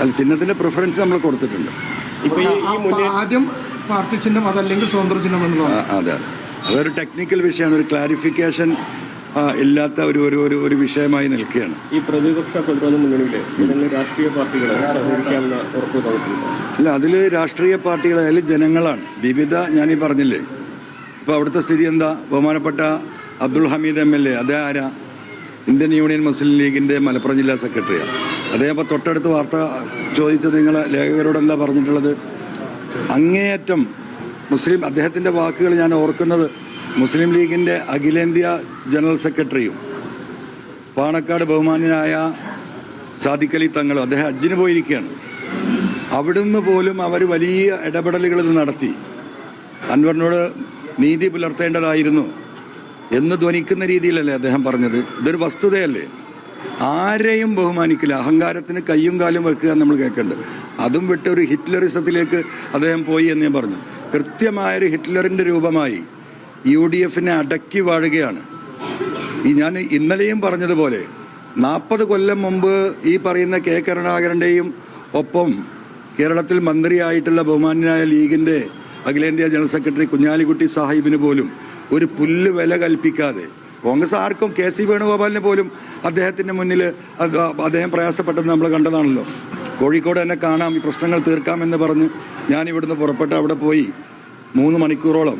അല്ല ചിഹ്നത്തിന്റെ പ്രിഫറൻസ് നമ്മൾ കൊടുത്തിട്ടുണ്ട്. ഇപ്പൊ ഈ ഈ ആദ്യം പാർട്ടി ചിഹ്നം അതല്ലെങ്കിൽ സ്വതന്ത്ര ചിഹ്നം എന്നുള്ളത് അതെ അതെ. അതൊരു ടെക്നിക്കൽ വിഷയമാണ്. ഒരു ക്ലാരിഫിക്കേഷൻ ഇല്ലാത്ത ഒരു ഒരു ഒരു ഒരു വിഷയമായി നിൽക്കുകയാണ്. ഈ പ്രതിപക്ഷ പ്രതിരോധ മുന്നണിയിലെ ഏതെങ്കിലും രാഷ്ട്രീയ പാർട്ടികളെ അല്ല അതിൽ രാഷ്ട്രീയ പാർട്ടികൾ അതിൽ ജനങ്ങളാണ്. വിവിധ ഞാനീ പറഞ്ഞില്ലേ? ഇപ്പോൾ അവിടുത്തെ സ്ഥിതി എന്താ? ബഹുമാനപ്പെട്ട Abdul Hameed M L A അതേ ആരാ ഇന്ത്യൻ യൂണിയൻ മുസ്ലിം ലീഗിന്റെ മലപ്പുറം ജില്ലാ സെക്രട്ടറിയാണ് ഇപ്പോൾ തൊട്ടടുത്ത് വാർത്ത ചോദിച്ചത് നിങ്ങൾ എന്താ പറഞ്ഞിട്ടുള്ളത്? അങ്ങേയറ്റം മുസ്ലിം അദ്ദേഹത്തിന്റെ വാക്കുകൾ ഞാൻ ഓർക്കുന്നത് മുസ്ലിം ലീഗിന്റെ അഖിലേന്ത്യാ ജനറൽ സെക്രട്ടറിയും പാണക്കാട് ബഹുമാന്യനായ സാദിഖലി തങ്ങളും അദ്ദേഹം ഹജ്ജിന് പോയിരിക്കുകയാണ്. അവിടുന്ന് പോലും അവർ വലിയ ഇടപെടലുകൾ നടത്തി. അൻവറിനോട് നീതി പുലർത്തേണ്ടതായിരുന്നു എന്ന് ധ്വനിക്കുന്ന രീതിയിലല്ലേ അദ്ദേഹം പറഞ്ഞത്? ഇതൊരു വസ്തുതയല്ലേ? ആരെയും ബഹുമാനിക്കില്ല. അഹങ്കാരത്തിന് കയ്യും കാലും വെക്കുക നമ്മൾ കേൾക്കേണ്ടത് അതും വിട്ട് ഒരു ഹിറ്റ്ലറിസത്തിലേക്ക് അദ്ദേഹം പോയി എന്ന് ഞാൻ പറഞ്ഞു. കൃത്യമായൊരു ഹിറ്റ്ലറിന്റെ രൂപമായി യു ഡി എഫിനെ അടക്കി വാഴുകയാണ്. ഈ ഞാൻ ഇന്നലെയും പറഞ്ഞതുപോലെ നാൽപ്പത് കൊല്ലം മുമ്പ് ഈ പറയുന്ന കെ കരുണാകരന്റെയും ഒപ്പം കേരളത്തിൽ മന്ത്രിയായിട്ടുള്ള ബഹുമാനായ ലീഗിന്റെ അഖിലേന്ത്യാ ജനറൽ സെക്രട്ടറി കുഞ്ഞാലിക്കുട്ടി സാഹിബിന് പോലും ഒരു പുല്ല് വില കൽപ്പിക്കാതെ കോൺഗ്രസ് ആർക്കും കെ സി വേണുഗോപാലിന് പോലും അദ്ദേഹത്തിന്റെ മുന്നിൽ അദ്ദേഹം പ്രയാസപ്പെട്ടത് നമ്മൾ കണ്ടതാണല്ലോ. കോഴിക്കോട് തന്നെ കാണാം ഈ പ്രശ്നങ്ങൾ തീർക്കാമെന്ന് പറഞ്ഞ് ഞാൻ ഇവിടുന്ന് പുറപ്പെട്ട് അവിടെ പോയി മൂന്ന് മണിക്കൂറോളം.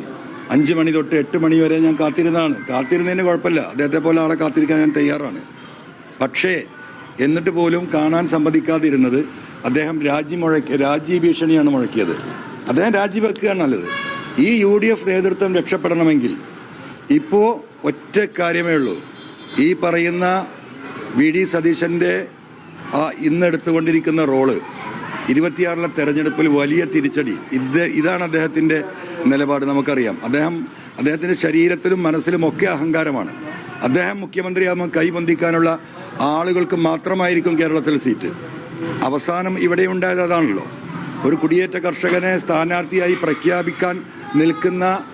അഞ്ച് മണി തൊട്ട് എട്ട് മണി വരെ ഞാൻ കാത്തിരുന്നതാണ്. കാത്തിരുന്നതിന് കുഴപ്പമില്ല. അദ്ദേഹത്തെ പോലെ ആളെ കാത്തിരിക്കാൻ ഞാൻ തയ്യാറാണ്. പക്ഷേ എന്നിട്ട് പോലും കാണാൻ സമ്മതിക്കാതിരുന്നത് അദ്ദേഹം രാജി മുഴക്കി രാജി ഭീഷണിയാണ് മുഴക്കിയത്. അദ്ദേഹം രാജിവെക്കുകയാണ് നല്ലത്. ഈ യു ഡി എഫ് നേതൃത്വം രക്ഷപ്പെടണമെങ്കിൽ ഇപ്പോൾ ഒറ്റ കാര്യമേ ഉള്ളൂ. ഈ പറയുന്ന വി ഡി സതീശന്റെ ആ ഇന്നെടുത്തുകൊണ്ടിരിക്കുന്ന റോൾ ഇരുപത്തിയാറിലെ തെരഞ്ഞെടുപ്പിൽ വലിയ തിരിച്ചടി. ഇത് ഇതാണ് അദ്ദേഹത്തിന്റെ നിലപാട് നമുക്കറിയാം. അദ്ദേഹം അദ്ദേഹത്തിന്റെ ശരീരത്തിലും മനസ്സിലും ഒക്കെ അഹങ്കാരമാണ്. അദ്ദേഹം മുഖ്യമന്ത്രിയാകുമ്പോൾ കൈപൊന്തിക്കാനുള്ള ആളുകൾക്ക് മാത്രമായിരിക്കും കേരളത്തിൽ സീറ്റ്. അവസാനം ഇവിടെ ഉണ്ടായത് അതാണല്ലോ. ഒരു കുടിയേറ്റ കർഷകനെ സ്ഥാനാർത്ഥിയായി പ്രഖ്യാപിക്കാൻ നിൽക്കുന്ന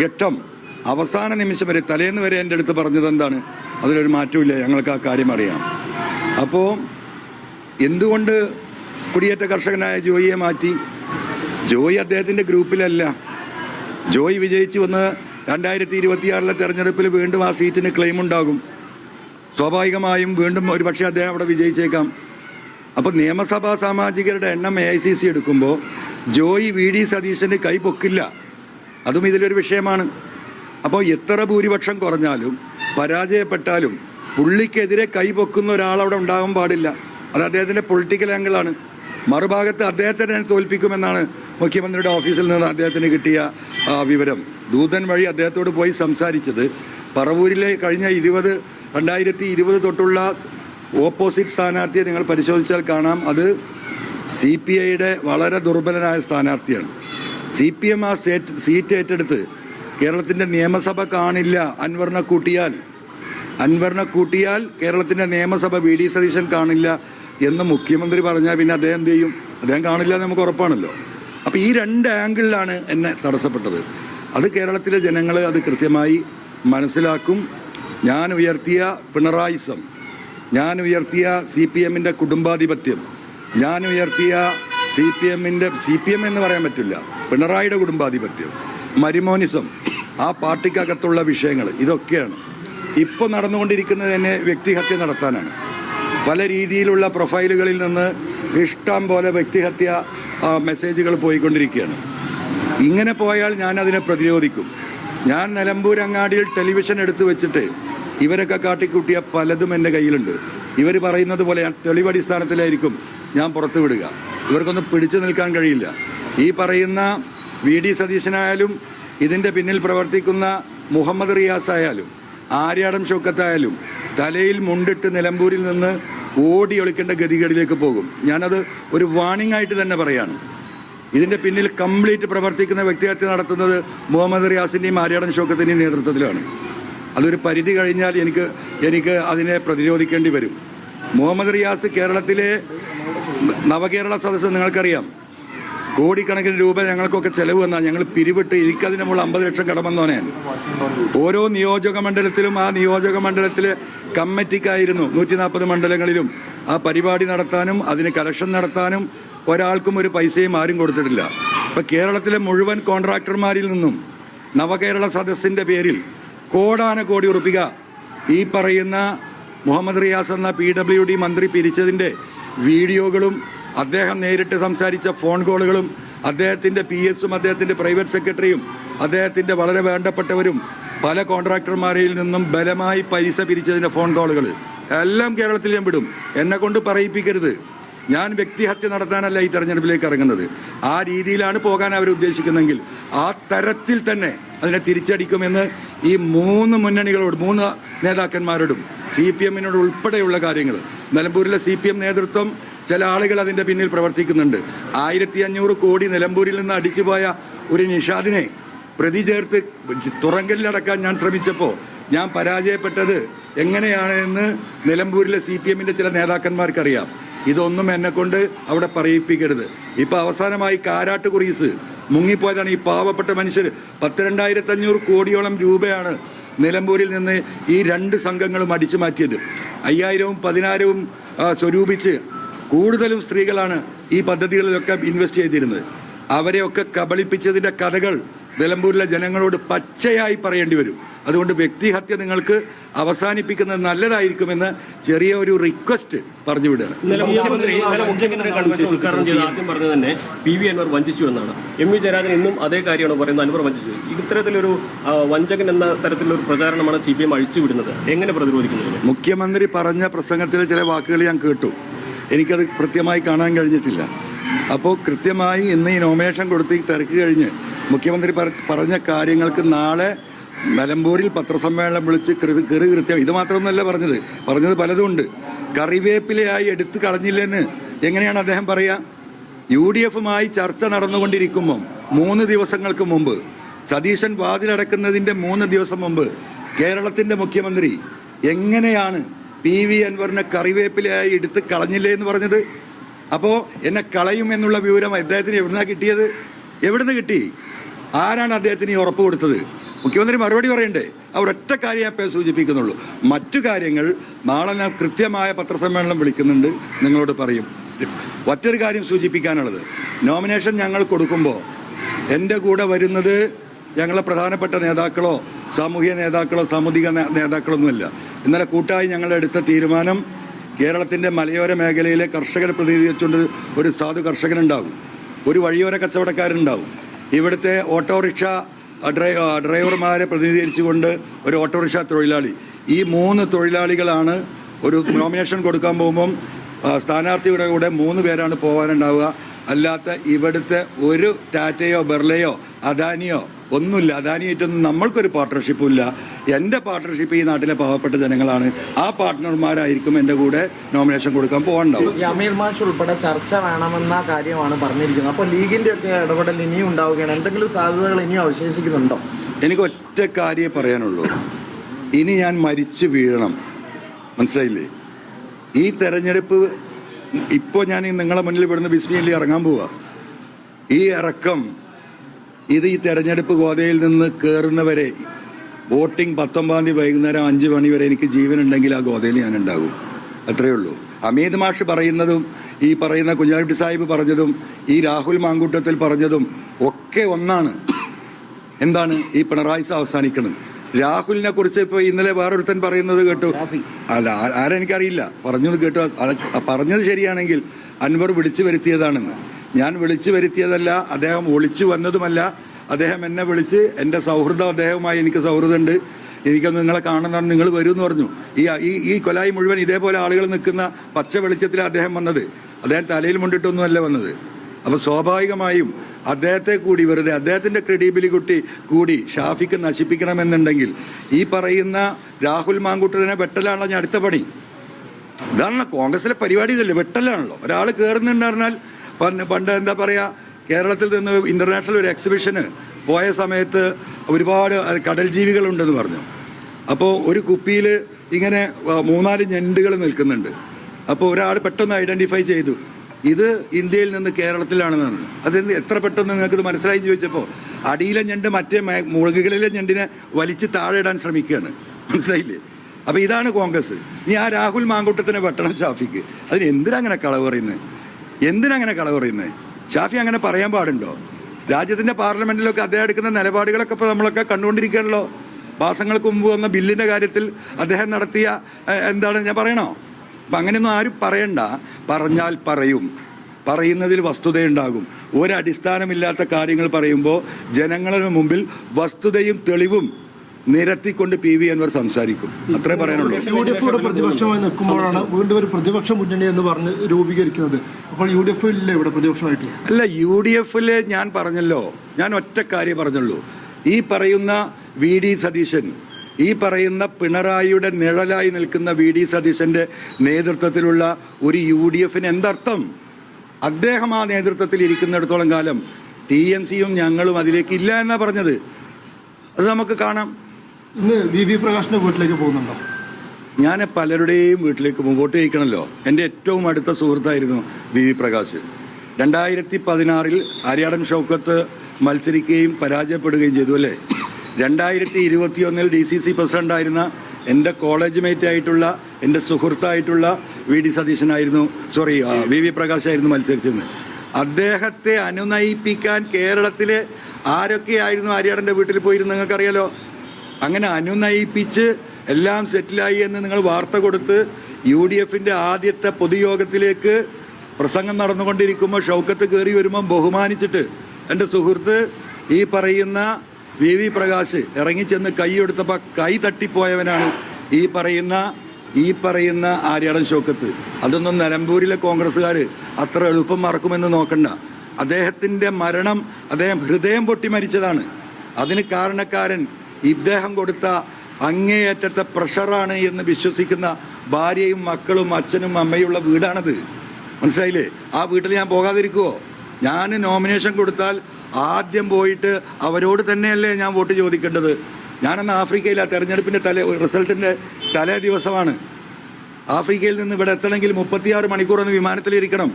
ഘട്ടം അവസാന നിമിഷം വരെ തലേന്ന് വരെ എന്റെ അടുത്ത് പറഞ്ഞത് എന്താണ്? അതിലൊരു മാറ്റമില്ല ഞങ്ങൾക്ക് ആ കാര്യം അറിയാം. അപ്പോൾ എന്തുകൊണ്ട് കുടിയേറ്റ കർഷകനായ ജോയിയെ മാറ്റി? ജോയി അദ്ദേഹത്തിന്റെ ഗ്രൂപ്പിലല്ല. ജോയി വിജയിച്ചു വന്ന് രണ്ടായിരത്തി ഇരുപത്തിയാറിലെ തെരഞ്ഞെടുപ്പിൽ വീണ്ടും ആ സീറ്റിന് ക്ലെയിം ഉണ്ടാകും. സ്വാഭാവികമായും വീണ്ടും ഒരുപക്ഷെ അദ്ദേഹം അവിടെ വിജയിച്ചേക്കാം. അപ്പോൾ നിയമസഭാ സാമാജികരുടെ എണ്ണം എ ഐ സി സി എടുക്കുമ്പോൾ ജോയി വി ഡി സതീശന് കൈ പൊക്കില്ല. അതും ഇതിലൊരു വിഷയമാണ്. അപ്പോൾ എത്ര ഭൂരിപക്ഷം കുറഞ്ഞാലും പരാജയപ്പെട്ടാലും പുള്ളിക്കെതിരെ കൈപൊക്കുന്ന ഒരാൾ അവിടെ ഉണ്ടാകാൻ പാടില്ല. അത് അദ്ദേഹത്തിന്റെ പൊളിറ്റിക്കൽ ആംഗിളാണ് മറുഭാഗത്ത് അദ്ദേഹത്തെ തോൽപ്പിക്കുമെന്നാണ് മുഖ്യമന്ത്രിയുടെ ഓഫീസിൽ നിന്ന് അദ്ദേഹത്തിന് കിട്ടിയ വിവരം. ദൂതൻ വഴി അദ്ദേഹത്തോട് പോയി സംസാരിച്ചത് പറവൂരിലെ കഴിഞ്ഞ ഇരുപത് രണ്ടായിരത്തി ഇരുപത് തൊട്ടുള്ള ഓപ്പോസിറ്റ് സ്ഥാനാർത്ഥിയെ നിങ്ങൾ പരിശോധിച്ചാൽ കാണാം. അത് സി പി ഐയുടെ വളരെ ദുർബലനായ സ്ഥാനാർത്ഥിയാണ്. സി പി എം ആ സീറ്റ് ഏറ്റെടുത്ത് കേരളത്തിന്റെ നിയമസഭ കാണില്ല അൻവറിനെ കൂട്ടിയാൽ. അൻവറിനെ കൂട്ടിയാൽ കേരളത്തിന്റെ നിയമസഭ വി ഡി സതീശൻ കാണില്ല എന്ന് മുഖ്യമന്ത്രി പറഞ്ഞാൽ പിന്നെ അദ്ദേഹം എന്ത് ചെയ്യും? അദ്ദേഹം കാണില്ല നമുക്ക് ഉറപ്പാണല്ലോ. അപ്പോൾ ഈ രണ്ട് ആംഗിളിലാണ് എന്നെ തടസ്സപ്പെട്ടത്. അത് കേരളത്തിലെ ജനങ്ങൾ അത് കൃത്യമായി മനസ്സിലാക്കും. ഞാൻ ഉയർത്തിയ പിണറായിസം ഞാൻ ഉയർത്തിയ സി പി എമ്മിന്റെ കുടുംബാധിപത്യം ഞാൻ ഉയർത്തിയ സി പി എമ്മിന്റെ സി പി എം എന്ന് പറയാൻ പറ്റില്ല പിണറായിയുടെ കുടുംബാധിപത്യം മരിമോനിസം ആ പാർട്ടിക്കകത്തുള്ള വിഷയങ്ങൾ ഇതൊക്കെയാണ്. ഇപ്പോൾ നടന്നുകൊണ്ടിരിക്കുന്നത് തന്നെ വ്യക്തിഹത്യ നടത്താനാണ്. പല രീതിയിലുള്ള പ്രൊഫൈലുകളിൽ നിന്ന് ഇഷ്ടം പോലെ വ്യക്തിഹത്യ മെസ്സേജുകൾ പോയിക്കൊണ്ടിരിക്കുകയാണ്. ഇങ്ങനെ പോയാൽ ഞാൻ അതിനെ പ്രതിരോധിക്കും. ഞാൻ നിലമ്പൂർ അങ്ങാടിയിൽ ടെലിവിഷൻ എടുത്തു വെച്ചിട്ട് ഇവരൊക്കെ കാട്ടിക്കൂട്ടിയ പലതും എന്റെ കയ്യിലുണ്ട്. ഇവർ പറയുന്നത് പോലെ ഞാൻ തെളിവടിസ്ഥാനത്തിലായിരിക്കും ഞാൻ പുറത്തു വിടുക. ഇവർക്കൊന്നും പിടിച്ചു നിൽക്കാൻ കഴിയില്ല. ഈ പറയുന്ന വി ഡി സതീശനായാലും ഇതിന്റെ പിന്നിൽ പ്രവർത്തിക്കുന്ന മുഹമ്മദ് റിയാസ് ആയാലും ആര്യാടം ഷൗക്കത്തായാലും തലയിൽ മുണ്ടിട്ട് നിലമ്പൂരിൽ നിന്ന് ഓടി ഒളിക്കേണ്ട ഗതികളിലേക്ക് പോകും. ഞാനത് ഒരു വാണിംഗ് ആയിട്ട് തന്നെ പറയാണ്. ഇതിന്റെ പിന്നിൽ കംപ്ലീറ്റ് പ്രവർത്തിക്കുന്ന വ്യക്തിഹത്യ നടത്തുന്നത് മുഹമ്മദ് റിയാസിന്റെയും ആര്യാടം ഷോക്കത്തിന്റെയും നേതൃത്വത്തിലാണ്. അതൊരു പരിധി കഴിഞ്ഞാൽ എനിക്ക് എനിക്ക് അതിനെ പ്രതിരോധിക്കേണ്ടി വരും. മുഹമ്മദ് റിയാസ് കേരളത്തിലെ നവകേരള സദസ്സ് നിങ്ങൾക്കറിയാം. കോടിക്കണക്കിന് രൂപ ഞങ്ങൾക്കൊക്കെ ചെലവ് വന്നാൽ ഞങ്ങൾ പിരിവിട്ട് എനിക്കതിന് മുകളിൽ അമ്പത് ലക്ഷം കടമെന്നോനെ ഓരോ നിയോജക മണ്ഡലത്തിലും ആ നിയോജക മണ്ഡലത്തിലെ കമ്മിറ്റിക്കായിരുന്നു നൂറ്റി നാൽപ്പത് മണ്ഡലങ്ങളിലും. ആ പരിപാടി നടത്താനും അതിന് കലക്ഷൻ നടത്താനും ഒരാൾക്കും ഒരു പൈസയും ആരും കൊടുത്തിട്ടില്ല. ഇപ്പം കേരളത്തിലെ മുഴുവൻ കോൺട്രാക്ടർമാരിൽ നിന്നും നവകേരള സദസ്സിന്റെ പേരിൽ കോടാന കോടി ഉറപ്പിക. ഈ പറയുന്ന മുഹമ്മദ് റിയാസ് എന്ന പി ഡബ്ല്യു ഡി മന്ത്രി പിരിച്ചതിന്റെ വീഡിയോകളും അദ്ദേഹം നേരിട്ട് സംസാരിച്ച ഫോൺ കോളുകളും അദ്ദേഹത്തിന്റെ പി എസും അദ്ദേഹത്തിന്റെ പ്രൈവറ്റ് സെക്രട്ടറിയും അദ്ദേഹത്തിന്റെ വളരെ വേണ്ടപ്പെട്ടവരും പല കോൺട്രാക്ടർമാരിൽ നിന്നും ബലമായി പൈസ പിരിച്ചതിന്റെ ഫോൺ കോളുകൾ. എല്ലാം കേരളത്തിൽ ഞാൻ വിടും. എന്നെ കൊണ്ട് പറയിപ്പിക്കരുത്. ഞാൻ വ്യക്തിഹത്യ നടത്താനല്ല ഈ തെരഞ്ഞെടുപ്പിലേക്ക് ഇറങ്ങുന്നത്. ആ രീതിയിലാണ് പോകാൻ അവർ ഉദ്ദേശിക്കുന്നതെങ്കിൽ ആ തരത്തിൽ തന്നെ അതിനെ തിരിച്ചടിക്കുമെന്ന് ഈ മൂന്ന് മുന്നണികളോട് മൂന്ന് നേതാക്കന്മാരോടും സി പി എമ്മിനോട് ഉൾപ്പെടെയുള്ള കാര്യങ്ങൾ. നിലമ്പൂരിലെ സി പി എം നേതൃത്വം ചില ആളുകൾ അതിന്റെ പിന്നിൽ പ്രവർത്തിക്കുന്നുണ്ട്. ആയിരത്തി അഞ്ഞൂറ് കോടി നിലമ്പൂരിൽ നിന്ന് അടിച്ചുപോയ ഒരു നിഷാദിനെ പ്രതി ചേർത്ത് തുറങ്കലിലടക്കാൻ ഞാൻ ശ്രമിച്ചപ്പോൾ ഞാൻ പരാജയപ്പെട്ടത് എങ്ങനെയാണ് എന്ന് നിലമ്പൂരിലെ സി പി എമ്മിന്റെ ചില നേതാക്കന്മാർക്കറിയാം. ഇതൊന്നും എന്നെ കൊണ്ട് അവിടെ പറയിപ്പിക്കരുത്. ഇപ്പം അവസാനമായി കാരാട്ട് കുറീസ് മുങ്ങിപ്പോയതാണ് ഈ പാവപ്പെട്ട മനുഷ്യർ. പത്ത് രണ്ടായിരത്തി അഞ്ഞൂറ് കോടിയോളം രൂപയാണ് നിലമ്പൂരിൽ നിന്ന് ഈ രണ്ട് സംഘങ്ങളും അടിച്ചു മാറ്റിയത്. അയ്യായിരവും പതിനായിരവും സ്വരൂപിച്ച് കൂടുതലും സ്ത്രീകളാണ് ഈ പദ്ധതികളിലൊക്കെ ഇൻവെസ്റ്റ് ചെയ്തിരുന്നത്. അവരെയൊക്കെ കബളിപ്പിച്ചതിന്റെ കഥകൾ നിലമ്പൂരിലെ ജനങ്ങളോട് പച്ചയായി പറയേണ്ടി വരും. അതുകൊണ്ട് വ്യക്തിഹത്യ നിങ്ങൾക്ക് അവസാനിപ്പിക്കുന്നത് നല്ലതായിരിക്കുമെന്ന് ചെറിയ ഒരു റിക്വസ്റ്റ് പറഞ്ഞു വിടുകയാണ്. മുഖ്യമന്ത്രി മുഖ്യമന്ത്രി കൺവെൻഷൻ ഉദ്ഘാടനം ആദ്യം പറഞ്ഞത് തന്നെ പി വി അൻവർ വഞ്ചിച്ചു എന്നാണ്. എം വി ജയരാജൻ ഇന്നും അതേ കാര്യമാണ് പറയുന്നത്. അൻവർ വഞ്ചിച്ചു. ഇത്തരത്തിലൊരു വഞ്ചകൻ എന്ന തരത്തിലുള്ള ഒരു പ്രചാരണമാണ് സി പി എം അഴിച്ചുവിടുന്നത് എങ്ങനെ പ്രതിരോധിക്കുന്നത് മുഖ്യമന്ത്രി പറഞ്ഞ പ്രസംഗത്തിലെ ചില വാക്കുകൾ ഞാൻ കേട്ടു. എനിക്കത് കൃത്യമായി കാണാൻ കഴിഞ്ഞിട്ടില്ല. അപ്പോൾ കൃത്യമായി ഇന്ന് ഈ നോമിനേഷൻ കൊടുത്ത് ഈ തിരക്ക് കഴിഞ്ഞ് മുഖ്യമന്ത്രി പറഞ്ഞ കാര്യങ്ങൾക്ക് നാളെ മലമ്പൂരിൽ പത്രസമ്മേളനം വിളിച്ച് കൃതി കൃതി കൃത്യം ഇത് മാത്രമൊന്നുമല്ല പറഞ്ഞത്. പറഞ്ഞത് പലതുമുണ്ട് കറിവേപ്പിലയായി എടുത്തു കളഞ്ഞില്ലെന്ന് എങ്ങനെയാണ് അദ്ദേഹം പറയുക യു ഡി എഫുമായി ചർച്ച നടന്നുകൊണ്ടിരിക്കുമ്പം മൂന്ന് ദിവസങ്ങൾക്ക് മുമ്പ് സതീശൻ വാതിലടക്കുന്നതിന്റെ മൂന്ന് ദിവസം മുമ്പ് കേരളത്തിന്റെ മുഖ്യമന്ത്രി എങ്ങനെയാണ് പി വി അൻവറിനെ കറിവേപ്പിലയായി എടുത്ത് കളഞ്ഞില്ലേ എന്ന് പറഞ്ഞത്? അപ്പോൾ എന്നെ കളയും എന്നുള്ള വിവരം അദ്ദേഹത്തിന് എവിടുന്നാ കിട്ടിയത്? എവിടുന്ന് കിട്ടി? ആരാണ് അദ്ദേഹത്തിന് ഈ ഉറപ്പ് കൊടുത്തത്? മുഖ്യമന്ത്രി മറുപടി പറയണ്ടേ? അവർ ഒറ്റ കാര്യം ഇപ്പോൾ സൂചിപ്പിക്കുന്നുള്ളൂ. മറ്റു കാര്യങ്ങൾ നാളെ ഞാൻ കൃത്യമായ പത്രസമ്മേളനം വിളിക്കുന്നുണ്ട്. നിങ്ങളോട് പറയും. മറ്റൊരു കാര്യം സൂചിപ്പിക്കാനുള്ളത്. നോമിനേഷൻ ഞങ്ങൾ കൊടുക്കുമ്പോൾ എന്റെ കൂടെ വരുന്നത് ഞങ്ങളെ പ്രധാനപ്പെട്ട നേതാക്കളോ സാമൂഹിക നേതാക്കളോ സാമൂഹിക നേതാക്കളൊന്നുമില്ല. ഇന്നലെ കൂട്ടായി ഞങ്ങൾ എടുത്ത തീരുമാനം കേരളത്തിന്റെ മലയോര മേഖലയിലെ കർഷകരെ പ്രതിനിധീകരിച്ചുകൊണ്ട് ഒരു സാധു കർഷകനുണ്ടാകും. ഒരു വഴിയോര കച്ചവടക്കാരുണ്ടാവും ഇവിടുത്തെ ഓട്ടോറിക്ഷ ഡ്രൈ ഡ്രൈവർമാരെ പ്രതിനിധീകരിച്ചുകൊണ്ട് ഒരു ഓട്ടോറിക്ഷ തൊഴിലാളി. ഈ മൂന്ന് തൊഴിലാളികളാണ് ഒരു നോമിനേഷൻ കൊടുക്കാൻ പോകുമ്പം സ്ഥാനാർത്ഥിയുടെ കൂടെ മൂന്ന് പേരാണ് പോകാനുണ്ടാവുക. അല്ലാത്ത ഇവിടുത്തെ ഒരു ടാറ്റയോ ബെർലയോ അദാനിയോ ഒന്നുമില്ല. അദാനിയായിട്ടൊന്നും നമ്മൾക്കൊരു പാർട്ട്ണർഷിപ്പും ഇല്ല. എന്റെ പാർട്ട്ണർഷിപ്പ് ഈ നാട്ടിലെ പാവപ്പെട്ട ജനങ്ങളാണ്. ആ പാർട്ട്ണർമാരായിരിക്കും എന്റെ കൂടെ നോമിനേഷൻ കൊടുക്കാൻ പോകണ്ടാവും ഈ അമീർ മാഷ് ഉൾപ്പെടെ ചർച്ച വേണമെന്ന കാര്യമാണ് പറഞ്ഞിരിക്കുന്നത്. അപ്പോൾ ലീഗിന്റെ ഒക്കെ ഇടപെടൽ ഇനിയും ഉണ്ടാവുകയാണ്. എന്തെങ്കിലും സാധ്യതകൾ ഇനിയും അവശേഷിക്കുന്നുണ്ടോ? എനിക്ക് ഒറ്റ കാര്യമേ പറയാനുള്ളൂ. ഇനി ഞാൻ മരിച്ചു വീഴണം. മനസ്സിലായില്ലേ? ഈ തെരഞ്ഞെടുപ്പ് ഇപ്പോൾ ഞാൻ നിങ്ങളെ മുന്നിൽ ഇവിടുന്ന് ബിസ്മിയിൽ ഇറങ്ങാൻ പോവുക ഈ ഇറക്കം ഇത് ഈ തെരഞ്ഞെടുപ്പ് ഗോതയിൽ നിന്ന് കയറുന്നവരെ വോട്ടിംഗ് പത്തൊമ്പതാം തീയതി വൈകുന്നേരം അഞ്ച് മണി വരെ എനിക്ക് ജീവനുണ്ടെങ്കിൽ ആ ഗോതയിൽ ഞാൻ ഉണ്ടാകും അത്രയേ ഉള്ളൂ. അമീത് മാഷ് പറയുന്നതും ഈ പറയുന്ന കുഞ്ഞാലിട്ടി സാഹിബ് പറഞ്ഞതും ഈ രാഹുൽ മാങ്കൂട്ടത്തിൽ പറഞ്ഞതും ഒക്കെ ഒന്നാണ്. എന്താണ് ഈ പിണറായി അവസാനിക്കണം രാഹുലിനെ കുറിച്ച് ഇപ്പോൾ ഇന്നലെ വേറൊരുത്തൻ പറയുന്നത് കേട്ടു. അല്ല ആരെനിക്കറിയില്ല. പറഞ്ഞത് കേട്ടു. അത് പറഞ്ഞത് ശരിയാണെങ്കിൽ അൻവർ വിളിച്ചു വരുത്തിയതാണെന്ന്. ഞാൻ വിളിച്ചു വരുത്തിയതല്ല അദ്ദേഹം ഒളിച്ചു വന്നതുമല്ല. അദ്ദേഹം എന്നെ വിളിച്ച് എന്റെ സൗഹൃദം അദ്ദേഹവുമായി എനിക്ക് സൗഹൃദമുണ്ട്. എനിക്കൊന്ന് നിങ്ങളെ കാണുന്നതാണ് നിങ്ങൾ വരൂ എന്ന് പറഞ്ഞു. ഈ ഈ ഈ കൊലായി മുഴുവൻ ഇതേപോലെ ആളുകൾ നിൽക്കുന്ന പച്ച വെളിച്ചത്തിൽ അദ്ദേഹം വന്നത്. അദ്ദേഹം തലയിൽ മുണ്ടിട്ടൊന്നുമല്ല വന്നത്. അപ്പോൾ സ്വാഭാവികമായും അദ്ദേഹത്തെ കൂടി വെറുതെ അദ്ദേഹത്തിന്റെ ക്രെഡിബിലിറ്റി കൂടി ഷാഫിക്ക് നശിപ്പിക്കണമെന്നുണ്ടെങ്കിൽ ഈ പറയുന്ന രാഹുൽ മാങ്കൂട്ടത്തിനെ വെട്ടലാണല്ലോ ഞാൻ അടുത്ത പണി. ഇതാണല്ലോ കോൺഗ്രസിലെ പരിപാടി ഇതല്ലേ വെട്ടലാണല്ലോ. ഒരാൾ കയറുന്നുണ്ടെന്ന് പറഞ്ഞാൽ പണ്ട് പണ്ട് എന്താ പറയുക കേരളത്തിൽ നിന്ന് ഇന്റർനാഷണൽ ഒരു എക്സിബിഷന് പോയ സമയത്ത് ഒരുപാട് കടൽ ജീവികളുണ്ടെന്ന് പറഞ്ഞു. അപ്പോൾ ഒരു കുപ്പിയിൽ ഇങ്ങനെ മൂന്നാൽ ഞണ്ടുകൾ നിൽക്കുന്നുണ്ട്. അപ്പോൾ ഒരാൾ പെട്ടെന്ന് ഐഡന്റിഫൈ ചെയ്തു ഇത് ഇന്ത്യയിൽ നിന്ന് കേരളത്തിലാണെന്നാണ്. അതെന്ത് എത്ര പെട്ടെന്ന് നിങ്ങൾക്കിത് മനസ്സിലായി ചോദിച്ചപ്പോൾ അടിയിലെ ഞണ്ട് മറ്റേ മേ- മുകളിലെ ഞണ്ടിനെ വലിച്ച് താഴെ ഇടാൻ ശ്രമിക്കുകയാണ്. മനസ്സിലായില്ലേ? അപ്പോൾ ഇതാണ് കോൺഗ്രസ്. ഇനി ആ രാഹുൽ മാങ്കൂട്ടത്തിനെ വെട്ടണം ഷാഫിക്ക്. അതിന് എന്തിനാ അങ്ങനെ കളവ് പറയുന്നത്? എന്തിനാ കള പറയുന്നത് ഷാഫി അങ്ങനെ പറയാൻ പാടുണ്ടോ? രാജ്യത്തിന്റെ പാർലമെന്റിലൊക്കെ അദ്ദേഹം എടുക്കുന്ന നിലപാടുകളൊക്കെ ഇപ്പോൾ നമ്മളൊക്കെ കണ്ടുകൊണ്ടിരിക്കുകയാണല്ലോ. മാസങ്ങൾക്ക് മുമ്പ് വന്ന ബില്ലിന്റെ കാര്യത്തിൽ അദ്ദേഹം നടത്തിയ എന്താണ് ഞാൻ പറയണോ? അപ്പം അങ്ങനെയൊന്നും ആരും പറയണ്ട. പറഞ്ഞാൽ പറയും. പറയുന്നതിൽ വസ്തുതയുണ്ടാകും. ഒരടിസ്ഥാനമില്ലാത്ത കാര്യങ്ങൾ പറയുമ്പോൾ ജനങ്ങളുടെ മുമ്പിൽ വസ്തുതയും തെളിവും നിരത്തിക്കൊണ്ട് പി വി അൻവർ സംസാരിക്കും. അത്രേ പറയാനുള്ളൂ. യു ഡി എഫിയുടെ പ്രതിപക്ഷമായി നിൽക്കുമ്പോഴാണ് വീണ്ടും ഒരു പ്രതിപക്ഷ മുന്നണി എന്ന് പറഞ്ഞ് രൂപീകരിക്കുന്നത്. അപ്പോൾ യു ഡി എഫ് ഇല്ലേ ഇവിടെ പ്രതിപക്ഷമായിട്ട്? അല്ല യു ഡി എഫിൽ ഞാൻ പറഞ്ഞല്ലോ. ഞാൻ ഒറ്റ കാര്യം പറഞ്ഞുള്ളൂ. ഈ പറയുന്ന വി ഡി സതീശൻ ഈ പറയുന്ന പിണറായിയുടെ നിഴലായി നിൽക്കുന്ന വി ഡി സതീശന്റെ നേതൃത്വത്തിലുള്ള ഒരു യു ഡി എഫിന് എന്തർത്ഥം? അദ്ദേഹം ആ നേതൃത്വത്തിൽ ഇരിക്കുന്നിടത്തോളം കാലം ടി എം സിയും ഞങ്ങളും അതിലേക്ക് ഇല്ല എന്നാണ് പറഞ്ഞത്. അത് നമുക്ക് കാണാം. ഇന്ന് വി വി പ്രകാശിന്റെ വീട്ടിലേക്ക് പോകുന്നുണ്ടോ? ഞാൻ പലരുടെയും വീട്ടിലേക്ക് മുമ്പോട്ട് ജയിക്കണമല്ലോ എന്റെ ഏറ്റവും അടുത്ത സുഹൃത്തായിരുന്നു വി വി പ്രകാശ്. രണ്ടായിരത്തി പതിനാറിൽ ആര്യാടൻ ഷൗക്കത്ത് മത്സരിക്കുകയും പരാജയപ്പെടുകയും ചെയ്തു അല്ലേ? രണ്ടായിരത്തി ഇരുപത്തിയൊന്നിൽ ഡി സി സി പ്രസിഡന്റായിരുന്ന എന്റെ കോളേജ് മേറ്റ് ആയിട്ടുള്ള എന്റെ സുഹൃത്തായിട്ടുള്ള വി ഡി സതീശനായിരുന്നു സോറി വി വി പ്രകാശായിരുന്നു മത്സരിച്ചിരുന്നത്. അദ്ദേഹത്തെ അനുനയിപ്പിക്കാൻ കേരളത്തിലെ ആരൊക്കെയായിരുന്നു ആര്യാടന്റെ വീട്ടിൽ പോയിരുന്നു നിങ്ങൾക്കറിയാലോ? അങ്ങനെ അനുനയിപ്പിച്ച് എല്ലാം സെറ്റിലായി എന്ന് നിങ്ങൾ വാർത്ത കൊടുത്ത് യു ഡി എഫിന്റെ ആദ്യത്തെ പൊതുയോഗത്തിലേക്ക് പ്രസംഗം നടന്നുകൊണ്ടിരിക്കുമ്പോൾ ഷൗക്കത്ത് കയറി വരുമ്പോൾ ബഹുമാനിച്ചിട്ട് എന്റെ സുഹൃത്ത് ഈ പറയുന്ന വി വി പ്രകാശ് ഇറങ്ങിച്ചെന്ന് കൈ എടുത്തപ്പോൾ കൈ തട്ടിപ്പോയവനാണ് ഈ പറയുന്ന ഈ പറയുന്ന ആര്യാടൻ ഷൗക്കത്ത്. അതൊന്നും നിലമ്പൂരിലെ കോൺഗ്രസ്സുകാർ അത്ര എളുപ്പം മറക്കുമെന്ന് നോക്കണ്ട. അദ്ദേഹത്തിന്റെ മരണം അദ്ദേഹം ഹൃദയം പൊട്ടി മരിച്ചതാണ്. അതിന് കാരണക്കാരൻ ഇദ്ദേഹം കൊടുത്ത അങ്ങേയറ്റത്തെ പ്രഷറാണ് എന്ന് വിശ്വസിക്കുന്ന ഭാര്യയും മക്കളും അച്ഛനും അമ്മയുള്ള വീടാണത്. മനസ്സിലായില്ലേ? ആ വീട്ടിൽ ഞാൻ പോകാതിരിക്കുമോ ഞാൻ നോമിനേഷൻ കൊടുത്താൽ ആദ്യം പോയിട്ട് അവരോട് തന്നെയല്ലേ ഞാൻ വോട്ട് ചോദിക്കേണ്ടത്? ഞാനന്ന് ആഫ്രിക്കയിലെ തെരഞ്ഞെടുപ്പിന്റെ തലേ റിസൾട്ടിന്റെ തലേ ദിവസമാണ്. ആഫ്രിക്കയിൽ നിന്ന് ഇവിടെ എത്തണമെങ്കിൽ മുപ്പത്തിയാറ് മണിക്കൂർ ഒന്ന് വിമാനത്തിലിരിക്കണം.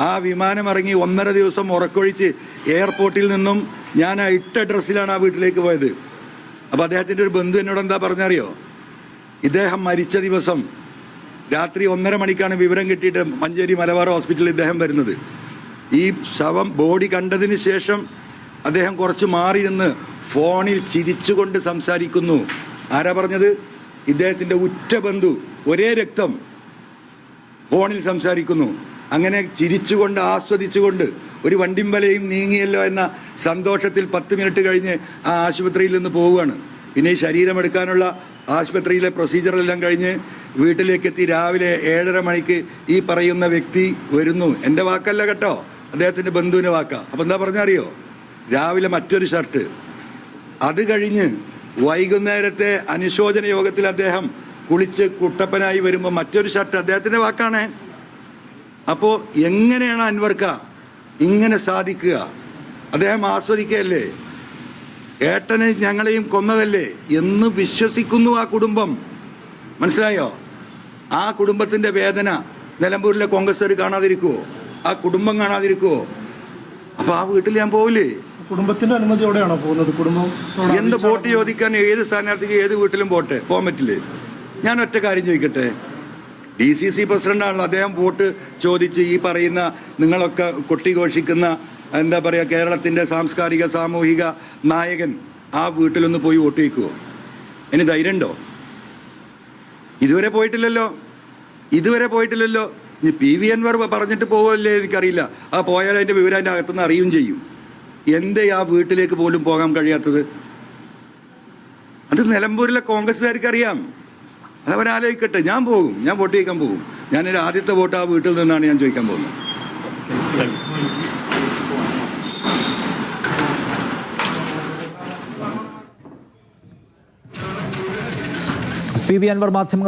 ആ വിമാനം ഇറങ്ങി ഒന്നര ദിവസം ഉറക്കൊഴിച്ച് എയർപോർട്ടിൽ നിന്നും ഞാൻ ഇട്ട ഡ്രസ്സിലാണ് ആ വീട്ടിലേക്ക് പോയത്. അപ്പോൾ അദ്ദേഹത്തിന്റെ ഒരു ബന്ധു എന്നോട് എന്താ പറഞ്ഞറിയോ? ഇദ്ദേഹം മരിച്ച ദിവസം രാത്രി ഒന്നര മണിക്കാണ് വിവരം കിട്ടിയിട്ട് മഞ്ചേരി മലബാർ ഹോസ്പിറ്റലിൽ ഇദ്ദേഹം വരുന്നത്. ഈ ശവം ബോഡി കണ്ടതിന് ശേഷം അദ്ദേഹം കുറച്ച് മാറി നിന്ന് ഫോണിൽ ചിരിച്ചുകൊണ്ട് സംസാരിക്കുന്നു. ആരാ പറഞ്ഞത്? ഇദ്ദേഹത്തിന്റെ ഉറ്റ ബന്ധു ഒരേ രക്തം ഫോണിൽ സംസാരിക്കുന്നു. അങ്ങനെ ചിരിച്ചുകൊണ്ട് ആസ്വദിച്ചുകൊണ്ട് ഒരു വണ്ടിമ്പലയും നീങ്ങിയല്ലോ എന്ന സന്തോഷത്തിൽ പത്ത് മിനിറ്റ് കഴിഞ്ഞ് ആ ആശുപത്രിയിൽ നിന്ന് പോവുകയാണ്. പിന്നെ ഈ ശരീരം എടുക്കാനുള്ള ആശുപത്രിയിലെ പ്രൊസീജിയറെല്ലാം കഴിഞ്ഞ് വീട്ടിലേക്ക് എത്തി രാവിലെ ഏഴര മണിക്ക് ഈ പറയുന്ന വ്യക്തി വരുന്നു. എന്റെ വാക്കല്ല കേട്ടോ. അദ്ദേഹത്തിന്റെ ബന്ധുവിന്റെ വാക്കാ. അപ്പം എന്താ പറഞ്ഞറിയോ? രാവിലെ മറ്റൊരു ഷർട്ട് അത് കഴിഞ്ഞ് വൈകുന്നേരത്തെ അനുശോചന യോഗത്തിൽ അദ്ദേഹം കുളിച്ച് കുട്ടപ്പനായി വരുമ്പോൾ മറ്റൊരു ഷർട്ട് അദ്ദേഹത്തിന്റെ വാക്കാണ്. അപ്പോൾ എങ്ങനെയാണ് അൻവർക്ക? ഇങ്ങനെ സാധിക്കുക. അദ്ദേഹം ആസ്വദിക്കുകയല്ലേ? ഏട്ടനെ ഞങ്ങളെയും കൊന്നതല്ലേ എന്ന് വിശ്വസിക്കുന്നു ആ കുടുംബം. മനസ്സിലായോ? ആ കുടുംബത്തിന്റെ വേദന നിലമ്പൂരിലെ കോൺഗ്രസ്സുകാർ കാണാതിരിക്കുമോ ആ കുടുംബം കാണാതിരിക്കുമോ അപ്പോൾ ആ വീട്ടിൽ ഞാൻ പോവില്ലേ? കുടുംബത്തിന്റെ അനുമതിയോടെയാണോ പോകുന്നത്? കുടുംബം എന്ത് വോട്ട് ചോദിക്കാൻ ഏത് സ്ഥാനാർത്ഥിക്ക് ഏത് വീട്ടിലും പോട്ടെ പോകാൻ പറ്റില്ലേ? ഞാൻ ഒറ്റ കാര്യം ചോദിക്കട്ടെ. ഡി സി സി പ്രസിഡന്റാണല്ലോ അദ്ദേഹം വോട്ട് ചോദിച്ച് ഈ പറയുന്ന നിങ്ങളൊക്കെ കൊട്ടിഘോഷിക്കുന്ന എന്താ പറയുക കേരളത്തിന്റെ സാംസ്കാരിക സാമൂഹിക നായകൻ ആ വീട്ടിലൊന്ന് പോയി വോട്ട് ചോദിക്കുമോ ഇനി ധൈര്യമുണ്ടോ ഇതുവരെ പോയിട്ടില്ലല്ലോ. ഇതുവരെ പോയിട്ടില്ലല്ലോ. ഇനി പി വി അൻവർ പറഞ്ഞിട്ട് പോവല്ലേ എനിക്കറിയില്ല. ആ പോയാൽ അതിന്റെ വിവരം അതിന്റെ അകത്തുനിന്ന് അറിയുകയും ചെയ്യും. എന്തേ ആ വീട്ടിലേക്ക് പോലും പോകാൻ കഴിയാത്തത്? അത് നിലമ്പൂരിലെ കോൺഗ്രസ്സുകാർക്ക് അറിയാം അത് അവരാലോചിക്കട്ടെ ഞാൻ പോകും ഞാൻ വോട്ട് ചോദിക്കാൻ പോകും. ഞാൻ എന്റെ ആദ്യത്തെ വോട്ട് ആ വീട്ടിൽ നിന്നാണ് ഞാൻ ചോദിക്കാൻ പോകുന്നത്. പി വി അൻവർ മാധ്യമങ്ങൾ